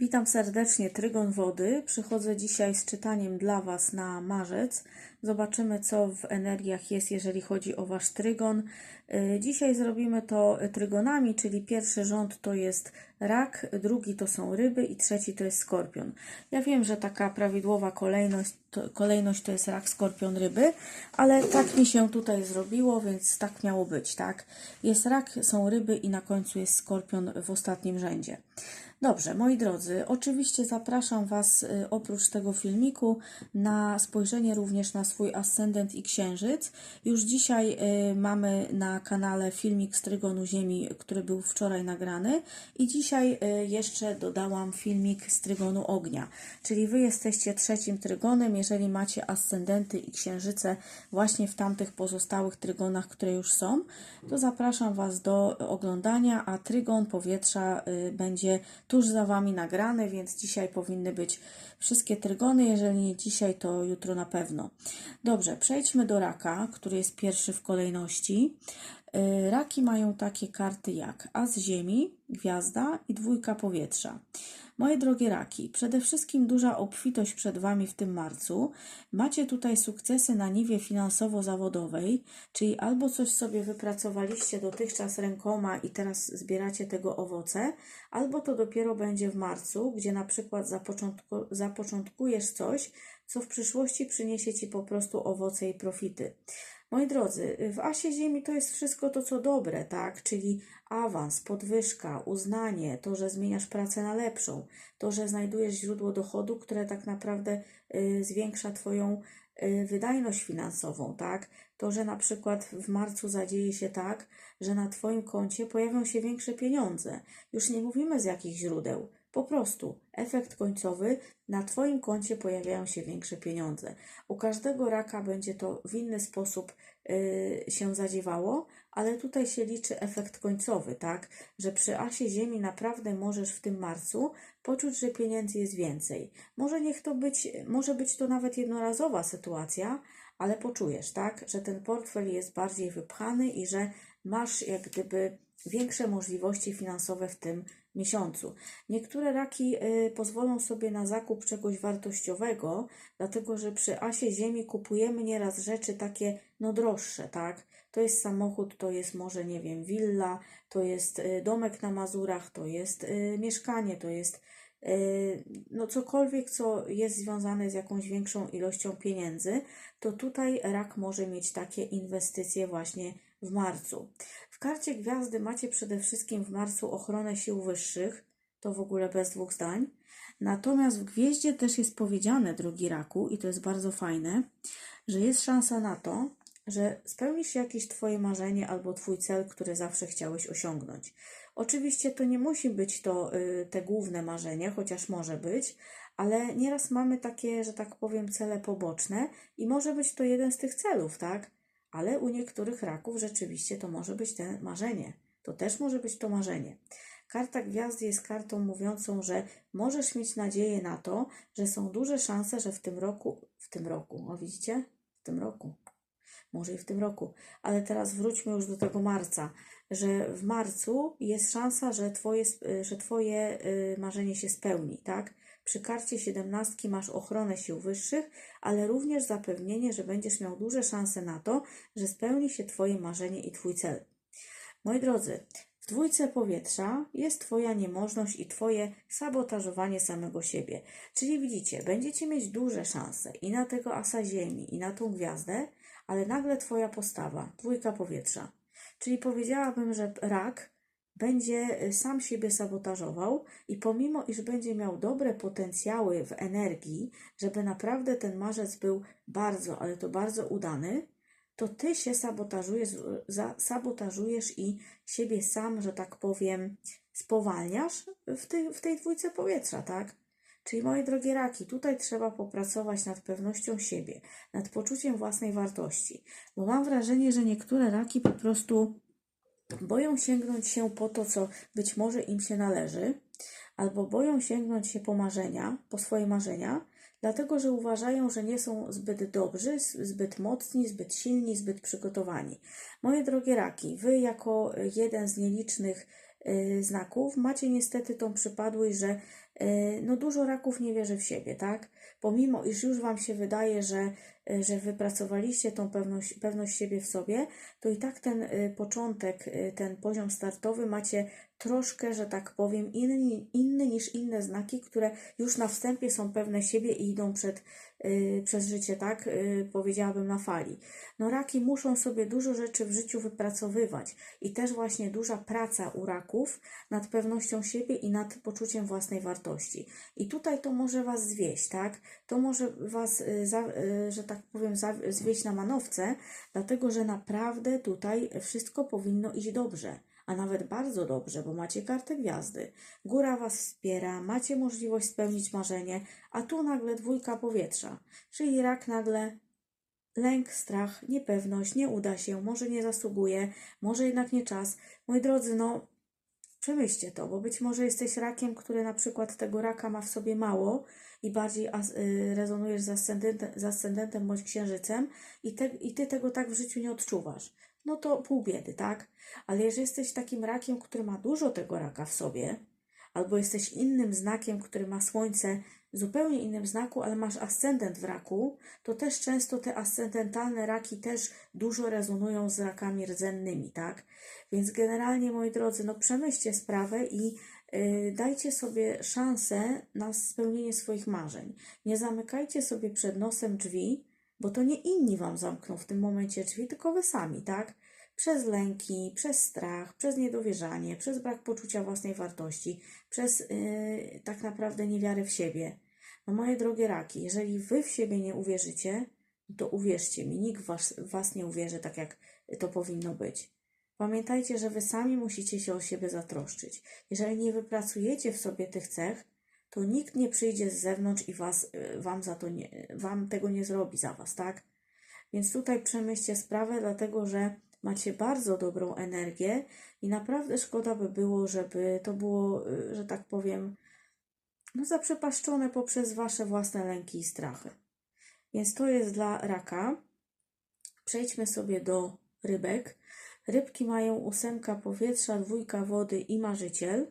Witam serdecznie, Trygon Wody. Przychodzę dzisiaj z czytaniem dla Was na marzec. Zobaczymy, co w energiach jest, jeżeli chodzi o Wasz trygon. Y, Dzisiaj zrobimy to trygonami, czyli pierwszy rząd to jest rak, drugi to są ryby i trzeci to jest skorpion. Ja wiem, że taka prawidłowa kolejność to, kolejność to jest rak, skorpion, ryby, ale tak mi się tutaj zrobiło, więc tak miało być, tak? Jest rak, są ryby i na końcu jest skorpion w ostatnim rzędzie. Dobrze, moi drodzy, oczywiście zapraszam Was y, oprócz tego filmiku na spojrzenie również na swój ascendent i księżyc. Już dzisiaj y, mamy na kanale filmik z Trygonu Ziemi, który był wczoraj nagrany i dzisiaj y, jeszcze dodałam filmik z Trygonu Ognia, czyli Wy jesteście trzecim Trygonem, jeżeli macie ascendenty i księżyce właśnie w tamtych pozostałych Trygonach, które już są, to zapraszam Was do oglądania, a Trygon powietrza y, będzie tuż za Wami nagrany, więc dzisiaj powinny być wszystkie trygony. Jeżeli nie dzisiaj, to jutro na pewno. Dobrze, przejdźmy do raka, który jest pierwszy w kolejności. Y, Raki mają takie karty jak As Ziemi, Gwiazda i Dwójka Powietrza. Moje drogie raki, przede wszystkim duża obfitość przed Wami w tym marcu. Macie tutaj sukcesy na niwie finansowo-zawodowej, czyli albo coś sobie wypracowaliście dotychczas rękoma i teraz zbieracie tego owoce, albo to dopiero będzie w marcu, gdzie na przykład zapoczątku, zapoczątkujesz coś, co w przyszłości przyniesie Ci po prostu owoce i profity. Moi drodzy, w Asie Ziemi to jest wszystko to, co dobre, tak? Czyli awans, podwyżka, uznanie, to, że zmieniasz pracę na lepszą, to, że znajdujesz źródło dochodu, które tak naprawdę y, zwiększa Twoją y, wydajność finansową, tak? To, że na przykład w marcu zadzieje się tak, że na Twoim koncie pojawią się większe pieniądze. Już nie mówimy z jakich źródeł. Po prostu efekt końcowy na Twoim koncie pojawiają się większe pieniądze. U każdego raka będzie to w inny sposób yy, się zadziewało, ale tutaj się liczy efekt końcowy, tak? Że przy asie Ziemi naprawdę możesz w tym marcu poczuć, że pieniędzy jest więcej. Może niech to być, może być to nawet jednorazowa sytuacja, ale poczujesz, tak? Że ten portfel jest bardziej wypchany i że masz jak gdyby większe możliwości finansowe w tym miesiącu. Niektóre raki y, pozwolą sobie na zakup czegoś wartościowego, dlatego że przy asie ziemi kupujemy nieraz rzeczy takie no droższe, tak? To jest samochód, to jest może, nie wiem, willa, to jest y, domek na Mazurach, to jest y, mieszkanie, to jest no cokolwiek, co jest związane z jakąś większą ilością pieniędzy, to tutaj rak może mieć takie inwestycje właśnie w marcu. Karcie gwiazdy macie przede wszystkim w marcu ochronę sił wyższych, to w ogóle bez dwóch zdań. Natomiast w gwieździe też jest powiedziane, drogi raku, i to jest bardzo fajne, że jest szansa na to, że spełnisz jakieś Twoje marzenie albo Twój cel, który zawsze chciałeś osiągnąć. Oczywiście to nie musi być to y, te główne marzenie, chociaż może być, ale nieraz mamy takie, że tak powiem, cele poboczne i może być to jeden z tych celów, tak? Ale u niektórych raków rzeczywiście to może być te marzenie. To też może być to marzenie. Karta gwiazdy jest kartą mówiącą, że możesz mieć nadzieję na to, że są duże szanse, że w tym roku, w tym roku, o widzicie? W tym roku, może i w tym roku, ale teraz wróćmy już do tego marca, że w marcu jest szansa, że twoje, że twoje y, marzenie się spełni, tak? Przy karcie siedemnastki masz ochronę sił wyższych, ale również zapewnienie, że będziesz miał duże szanse na to, że spełni się Twoje marzenie i Twój cel. Moi drodzy, w dwójce powietrza jest Twoja niemożność i Twoje sabotażowanie samego siebie. Czyli widzicie, będziecie mieć duże szanse i na tego asa ziemi, i na tą gwiazdę, ale nagle Twoja postawa, dwójka powietrza. Czyli powiedziałabym, że rak będzie y, sam siebie sabotażował i pomimo, iż będzie miał dobre potencjały w energii, żeby naprawdę ten marzec był bardzo, ale to bardzo udany, to ty się sabotażujesz, za, sabotażujesz i siebie sam, że tak powiem, spowalniasz w tej, w tej dwójce powietrza, tak? Czyli moje drogie raki, tutaj trzeba popracować nad pewnością siebie, nad poczuciem własnej wartości, bo mam wrażenie, że niektóre raki po prostu boją sięgnąć się po to, co być może im się należy, albo boją sięgnąć się po marzenia, po swoje marzenia, dlatego że uważają, że nie są zbyt dobrzy, zbyt mocni, zbyt silni, zbyt przygotowani. Moje drogie raki, wy jako jeden z nielicznych y, znaków macie niestety tą przypadłość, że no dużo raków nie wierzy w siebie, tak? Pomimo, iż już Wam się wydaje, że, e, że wypracowaliście tą pewność, pewność siebie w sobie, to i tak ten e, początek, ten poziom startowy macie troszkę, że tak powiem, inny, inny niż inne znaki, które już na wstępie są pewne siebie i idą przed, y, przez życie, tak y, powiedziałabym, na fali. No raki muszą sobie dużo rzeczy w życiu wypracowywać i też właśnie duża praca u raków nad pewnością siebie i nad poczuciem własnej wartości. I tutaj to może Was zwieść, tak? To może Was, y, y, że tak powiem, zwieść na manowce, dlatego że naprawdę tutaj wszystko powinno iść dobrze a nawet bardzo dobrze, bo macie kartę gwiazdy. Góra Was wspiera, macie możliwość spełnić marzenie, a tu nagle dwójka powietrza, czyli rak nagle lęk, strach, niepewność, nie uda się, może nie zasługuje, może jednak nie czas. Moi drodzy, no przemyślcie to, bo być może jesteś rakiem, który na przykład tego raka ma w sobie mało i bardziej as, y, rezonujesz z ascendentem, z ascendentem bądź księżycem i, te, i ty tego tak w życiu nie odczuwasz no to pół biedy, tak? Ale jeżeli jesteś takim rakiem, który ma dużo tego raka w sobie, albo jesteś innym znakiem, który ma słońce w zupełnie innym znaku, ale masz ascendent w raku, to też często te ascendentalne raki też dużo rezonują z rakami rdzennymi, tak? Więc generalnie, moi drodzy, no przemyślcie sprawę i yy, dajcie sobie szansę na spełnienie swoich marzeń. Nie zamykajcie sobie przed nosem drzwi, bo to nie inni Wam zamkną w tym momencie drzwi, tylko Wy sami, tak? Przez lęki, przez strach, przez niedowierzanie, przez brak poczucia własnej wartości, przez yy, tak naprawdę niewiarę w siebie. No moje drogie raki, jeżeli Wy w siebie nie uwierzycie, to uwierzcie mi, nikt was, was nie uwierzy tak, jak to powinno być. Pamiętajcie, że Wy sami musicie się o siebie zatroszczyć. Jeżeli nie wypracujecie w sobie tych cech, to nikt nie przyjdzie z zewnątrz i was, y, wam, za to nie, wam tego nie zrobi za was, tak? Więc tutaj przemyślcie sprawę, dlatego że macie bardzo dobrą energię i naprawdę szkoda by było, żeby to było, y, że tak powiem, no zaprzepaszczone poprzez wasze własne lęki i strachy. Więc to jest dla raka. Przejdźmy sobie do rybek. Rybki mają ósemka powietrza, dwójka wody i marzyciel.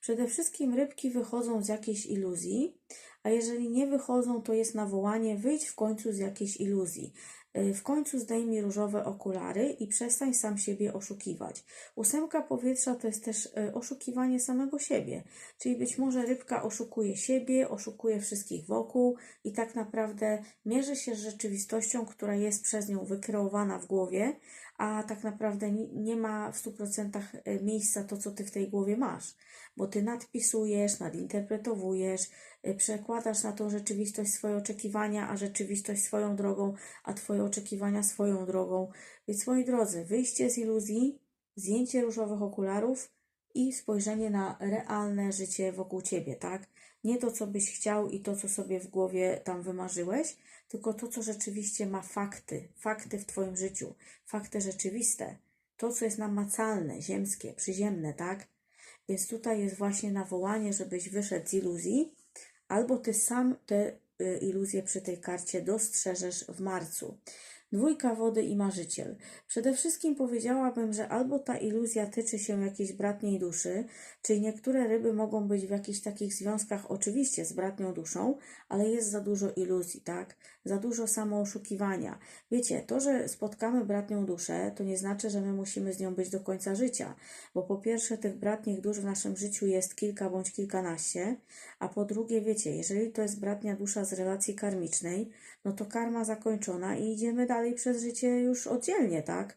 Przede wszystkim rybki wychodzą z jakiejś iluzji, a jeżeli nie wychodzą, to jest nawołanie: wyjdź w końcu z jakiejś iluzji. Y, w końcu zdejmij różowe okulary i przestań sam siebie oszukiwać. Ósemka powietrza to jest też y, oszukiwanie samego siebie, czyli być może rybka oszukuje siebie, oszukuje wszystkich wokół i tak naprawdę mierzy się z rzeczywistością, która jest przez nią wykreowana w głowie, a tak naprawdę nie ma w 100% y, miejsca to, co ty w tej głowie masz, bo ty nadpisujesz, nadinterpretowujesz, przekładasz na tą rzeczywistość swoje oczekiwania, a rzeczywistość swoją drogą, a twoje oczekiwania swoją drogą. Więc moi drodzy, wyjście z iluzji, zdjęcie różowych okularów i spojrzenie na realne życie wokół ciebie, tak? Nie to, co byś chciał i to, co sobie w głowie tam wymarzyłeś, tylko to, co rzeczywiście ma fakty, fakty w Twoim życiu, fakty rzeczywiste, to, co jest namacalne, ziemskie, przyziemne, tak? Więc tutaj jest właśnie nawołanie, żebyś wyszedł z iluzji, albo Ty sam te y, iluzje przy tej karcie dostrzeżesz w marcu. Dwójka wody i marzyciel. Przede wszystkim powiedziałabym, że albo ta iluzja tyczy się jakiejś bratniej duszy, czyli niektóre ryby mogą być w jakichś takich związkach oczywiście z bratnią duszą, ale jest za dużo iluzji, tak? Za dużo samooszukiwania. Wiecie, to, że spotkamy bratnią duszę, to nie znaczy, że my musimy z nią być do końca życia, bo po pierwsze tych bratnich dusz w naszym życiu jest kilka bądź kilkanaście, a po drugie, wiecie, jeżeli to jest bratnia dusza z relacji karmicznej, no to karma zakończona i idziemy dalej przez życie już oddzielnie, tak?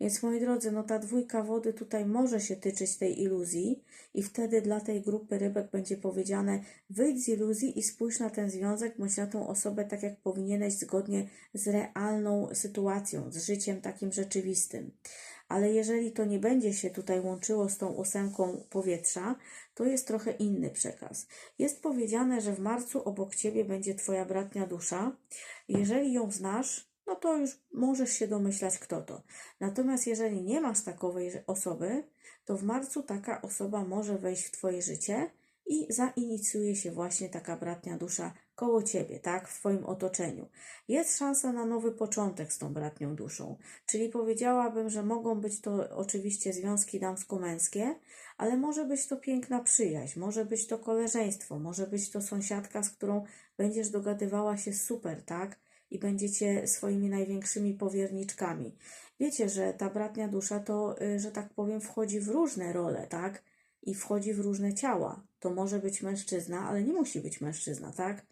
Więc moi drodzy, no ta dwójka wody tutaj może się tyczyć tej iluzji i wtedy dla tej grupy rybek będzie powiedziane wyjdź z iluzji i spójrz na ten związek bądź na tą osobę tak jak powinieneś zgodnie z realną sytuacją, z życiem takim rzeczywistym. Ale jeżeli to nie będzie się tutaj łączyło z tą ósemką powietrza, to jest trochę inny przekaz. Jest powiedziane, że w marcu obok ciebie będzie twoja bratnia dusza. Jeżeli ją znasz, no to już możesz się domyślać, kto to. Natomiast jeżeli nie masz takowej osoby, to w marcu taka osoba może wejść w Twoje życie i zainicjuje się właśnie taka bratnia dusza koło ciebie, tak, w twoim otoczeniu. Jest szansa na nowy początek z tą bratnią duszą, czyli powiedziałabym, że mogą być to oczywiście związki damsko-męskie, ale może być to piękna przyjaźń, może być to koleżeństwo, może być to sąsiadka, z którą będziesz dogadywała się super, tak? I będziecie swoimi największymi powierniczkami. Wiecie, że ta bratnia dusza to, y, że tak powiem, wchodzi w różne role, tak? I wchodzi w różne ciała. To może być mężczyzna, ale nie musi być mężczyzna, tak?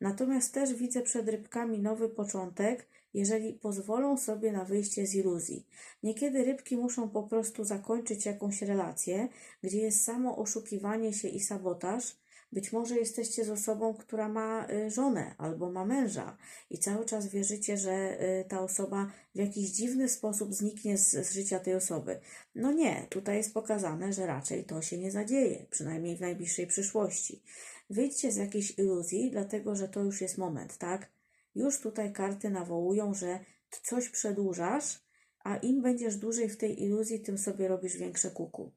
Natomiast też widzę przed rybkami nowy początek, jeżeli pozwolą sobie na wyjście z iluzji. Niekiedy rybki muszą po prostu zakończyć jakąś relację, gdzie jest samo oszukiwanie się i sabotaż. Być może jesteście z osobą, która ma y, żonę albo ma męża i cały czas wierzycie, że y, ta osoba w jakiś dziwny sposób zniknie z, z życia tej osoby. No nie, tutaj jest pokazane, że raczej to się nie zadzieje, przynajmniej w najbliższej przyszłości. Wyjdźcie z jakiejś iluzji, dlatego że to już jest moment, tak? Już tutaj karty nawołują, że coś przedłużasz, a im będziesz dłużej w tej iluzji, tym sobie robisz większe kuku.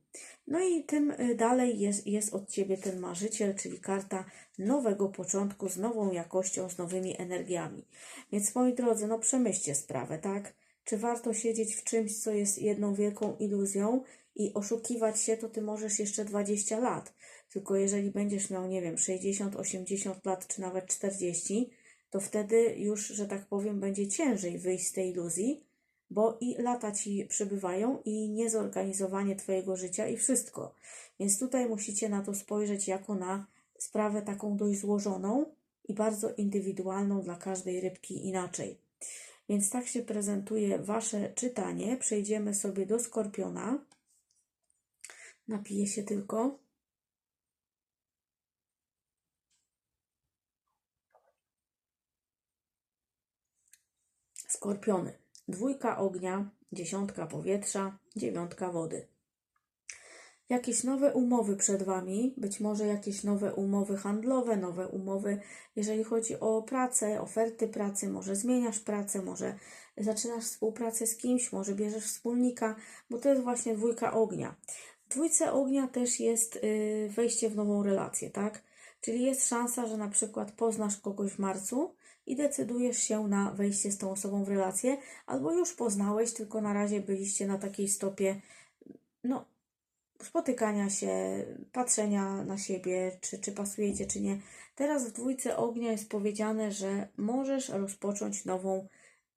No i tym y, dalej jest, jest od ciebie ten marzyciel, czyli karta nowego początku z nową jakością, z nowymi energiami. Więc moi drodzy, no przemyślcie sprawę, tak? Czy warto siedzieć w czymś, co jest jedną wielką iluzją i oszukiwać się, to ty możesz jeszcze 20 lat. Tylko jeżeli będziesz miał, nie wiem, 60, 80 lat, czy nawet 40, to wtedy już, że tak powiem, będzie ciężej wyjść z tej iluzji, bo i lata ci przybywają i niezorganizowanie twojego życia i wszystko. Więc tutaj musicie na to spojrzeć jako na sprawę taką dość złożoną i bardzo indywidualną dla każdej rybki inaczej. Więc tak się prezentuje wasze czytanie. Przejdziemy sobie do skorpiona. Napiję się tylko. Skorpiony. Dwójka ognia, dziesiątka powietrza, dziewiątka wody. Jakieś nowe umowy przed Wami, być może jakieś nowe umowy handlowe, nowe umowy, jeżeli chodzi o pracę, oferty pracy, może zmieniasz pracę, może zaczynasz współpracę z kimś, może bierzesz wspólnika, bo to jest właśnie dwójka ognia. W dwójce ognia też jest y, wejście w nową relację, tak? Czyli jest szansa, że na przykład poznasz kogoś w marcu, i decydujesz się na wejście z tą osobą w relację, albo już poznałeś, tylko na razie byliście na takiej stopie, no, spotykania się, patrzenia na siebie, czy, czy pasujecie, czy nie. Teraz w dwójce ognia jest powiedziane, że możesz rozpocząć nową,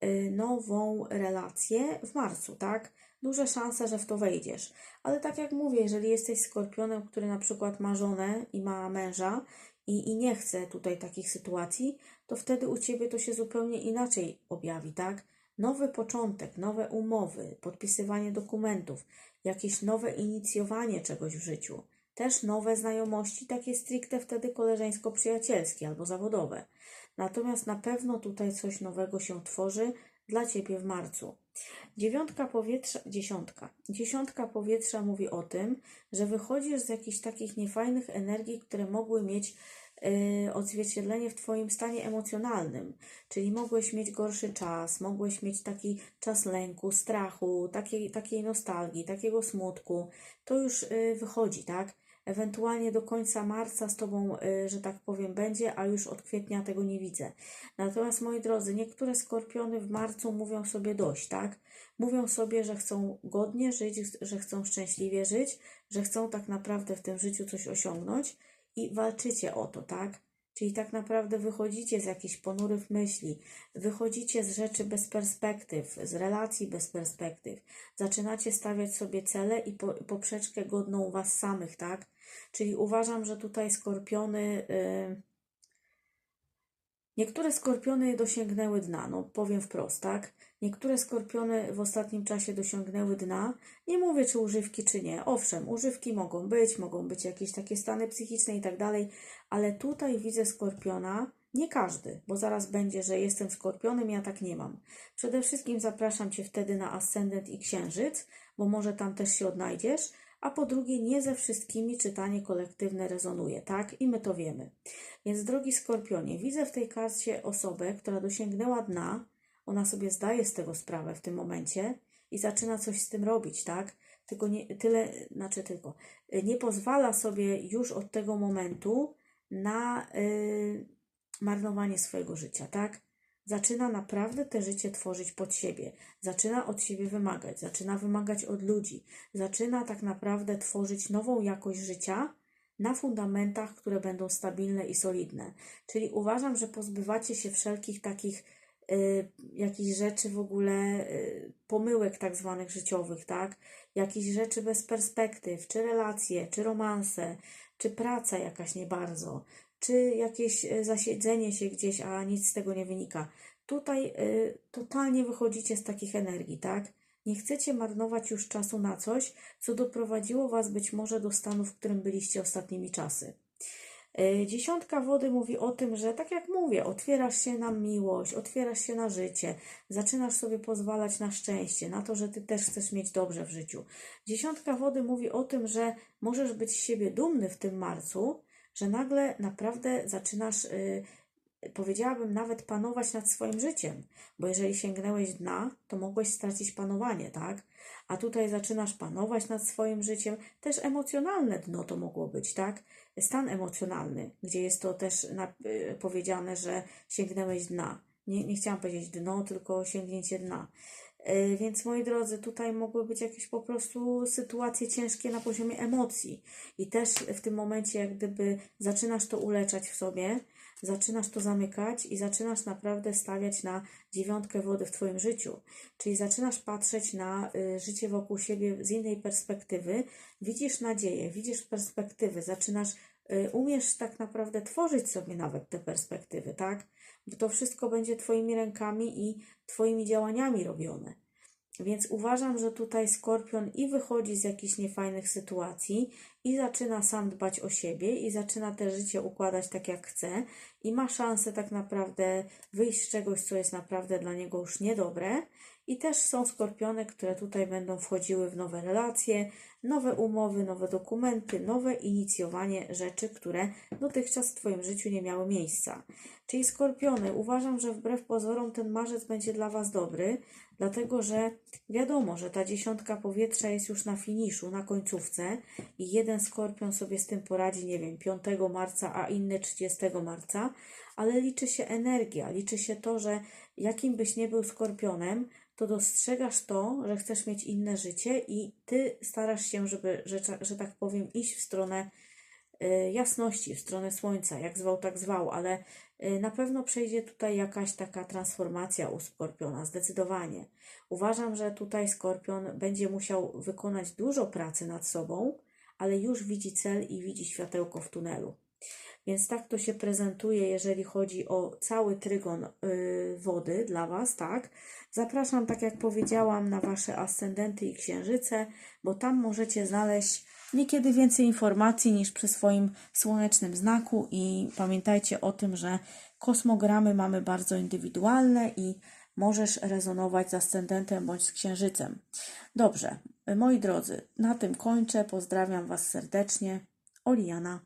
yy, nową relację w marcu, tak? Duże szanse, że w to wejdziesz. Ale tak jak mówię, jeżeli jesteś skorpionem, który na przykład ma żonę i ma męża i, i nie chce tutaj takich sytuacji, to wtedy u Ciebie to się zupełnie inaczej objawi, tak? Nowy początek, nowe umowy, podpisywanie dokumentów, jakieś nowe inicjowanie czegoś w życiu, też nowe znajomości, takie stricte wtedy koleżeńsko-przyjacielskie albo zawodowe. Natomiast na pewno tutaj coś nowego się tworzy dla Ciebie w marcu. Dziewiątka powietrza, dziesiątka. Dziesiątka powietrza mówi o tym, że wychodzisz z jakichś takich niefajnych energii, które mogły mieć odzwierciedlenie w Twoim stanie emocjonalnym, czyli mogłeś mieć gorszy czas, mogłeś mieć taki czas lęku, strachu, takiej, takiej nostalgii, takiego smutku, to już y, wychodzi, tak? Ewentualnie do końca marca z Tobą, y, że tak powiem, będzie, a już od kwietnia tego nie widzę. Natomiast, moi drodzy, niektóre skorpiony w marcu mówią sobie dość, tak? Mówią sobie, że chcą godnie żyć, że chcą szczęśliwie żyć, że chcą tak naprawdę w tym życiu coś osiągnąć i walczycie o to, tak? Czyli tak naprawdę wychodzicie z jakichś ponurych myśli, wychodzicie z rzeczy bez perspektyw, z relacji bez perspektyw, zaczynacie stawiać sobie cele i po, poprzeczkę godną was samych, tak? Czyli uważam, że tutaj skorpiony. Yy, niektóre skorpiony dosięgnęły dna, no powiem wprost, tak? Niektóre skorpiony w ostatnim czasie dosiągnęły dna. Nie mówię, czy używki, czy nie. Owszem, używki mogą być, mogą być jakieś takie stany psychiczne i tak dalej, ale tutaj widzę skorpiona, nie każdy, bo zaraz będzie, że jestem skorpionem, ja tak nie mam. Przede wszystkim zapraszam Cię wtedy na ascendent i księżyc, bo może tam też się odnajdziesz, a po drugie, nie ze wszystkimi czytanie kolektywne rezonuje, tak? I my to wiemy. Więc, drogi skorpionie, widzę w tej karcie osobę, która dosięgnęła dna, ona sobie zdaje z tego sprawę w tym momencie i zaczyna coś z tym robić, tak? Tylko nie, tyle, znaczy tylko, nie pozwala sobie już od tego momentu na, yy, marnowanie swojego życia, tak? Zaczyna naprawdę te życie tworzyć pod siebie, zaczyna od siebie wymagać, zaczyna wymagać od ludzi, zaczyna tak naprawdę tworzyć nową jakość życia na fundamentach, które będą stabilne i solidne. Czyli uważam, że pozbywacie się wszelkich takich y, jakichś rzeczy w ogóle, y, pomyłek tak zwanych życiowych, tak? Jakichś rzeczy bez perspektyw, czy relacje, czy romanse, czy praca jakaś nie bardzo, czy jakieś y, zasiedzenie się gdzieś, a nic z tego nie wynika. Tutaj y, totalnie wychodzicie z takich energii, tak? Nie chcecie marnować już czasu na coś, co doprowadziło Was być może do stanu, w którym byliście ostatnimi czasy. Y, Dziesiątka wody mówi o tym, że tak jak mówię, otwierasz się na miłość, otwierasz się na życie, zaczynasz sobie pozwalać na szczęście, na to, że ty też chcesz mieć dobrze w życiu. Dziesiątka wody mówi o tym, że możesz być z siebie dumny w tym marcu, że nagle naprawdę zaczynasz, y, powiedziałabym, nawet panować nad swoim życiem, bo jeżeli sięgnęłeś dna, to mogłeś stracić panowanie, tak? A tutaj zaczynasz panować nad swoim życiem, też emocjonalne dno to mogło być, tak? Stan emocjonalny, gdzie jest to też y, powiedziane, że sięgnęłeś dna. Nie, nie chciałam powiedzieć dno, tylko sięgnięcie dna. Y, Więc moi drodzy, tutaj mogły być jakieś po prostu sytuacje ciężkie na poziomie emocji. I też w tym momencie, jak gdyby zaczynasz to uleczać w sobie, zaczynasz to zamykać i zaczynasz naprawdę stawiać na dziewiątkę wody w Twoim życiu. Czyli zaczynasz patrzeć na y, życie wokół siebie z innej perspektywy, widzisz nadzieję, widzisz perspektywy, zaczynasz, umiesz tak naprawdę tworzyć sobie nawet te perspektywy, tak? Bo to wszystko będzie Twoimi rękami i Twoimi działaniami robione. Więc uważam, że tutaj skorpion i wychodzi z jakichś niefajnych sytuacji, i zaczyna sam dbać o siebie, i zaczyna te życie układać tak, jak chce, i ma szansę tak naprawdę wyjść z czegoś, co jest naprawdę dla niego już niedobre. I też są skorpiony, które tutaj będą wchodziły w nowe relacje, nowe umowy, nowe dokumenty, nowe inicjowanie rzeczy, które dotychczas w Twoim życiu nie miały miejsca. Czyli skorpiony, uważam, że wbrew pozorom ten marzec będzie dla Was dobry, dlatego że wiadomo, że ta dziesiątka powietrza jest już na finiszu, na końcówce i jeden skorpion sobie z tym poradzi, nie wiem, 5 marca, a inny 30 marca, ale liczy się energia, liczy się to, że jakim byś nie był skorpionem, to dostrzegasz to, że chcesz mieć inne życie i ty starasz się, żeby, że, że tak powiem, iść w stronę y, jasności, w stronę słońca, jak zwał, tak zwał, ale y, na pewno przejdzie tutaj jakaś taka transformacja u skorpiona, zdecydowanie. Uważam, że tutaj skorpion będzie musiał wykonać dużo pracy nad sobą, ale już widzi cel i widzi światełko w tunelu. Więc tak to się prezentuje, jeżeli chodzi o cały trygon y, wody dla Was, tak? Zapraszam, tak jak powiedziałam, na Wasze ascendenty i księżyce, bo tam możecie znaleźć niekiedy więcej informacji niż przy swoim słonecznym znaku i pamiętajcie o tym, że kosmogramy mamy bardzo indywidualne i możesz rezonować z ascendentem bądź z księżycem. Dobrze, moi drodzy, na tym kończę. Pozdrawiam Was serdecznie. Oliana.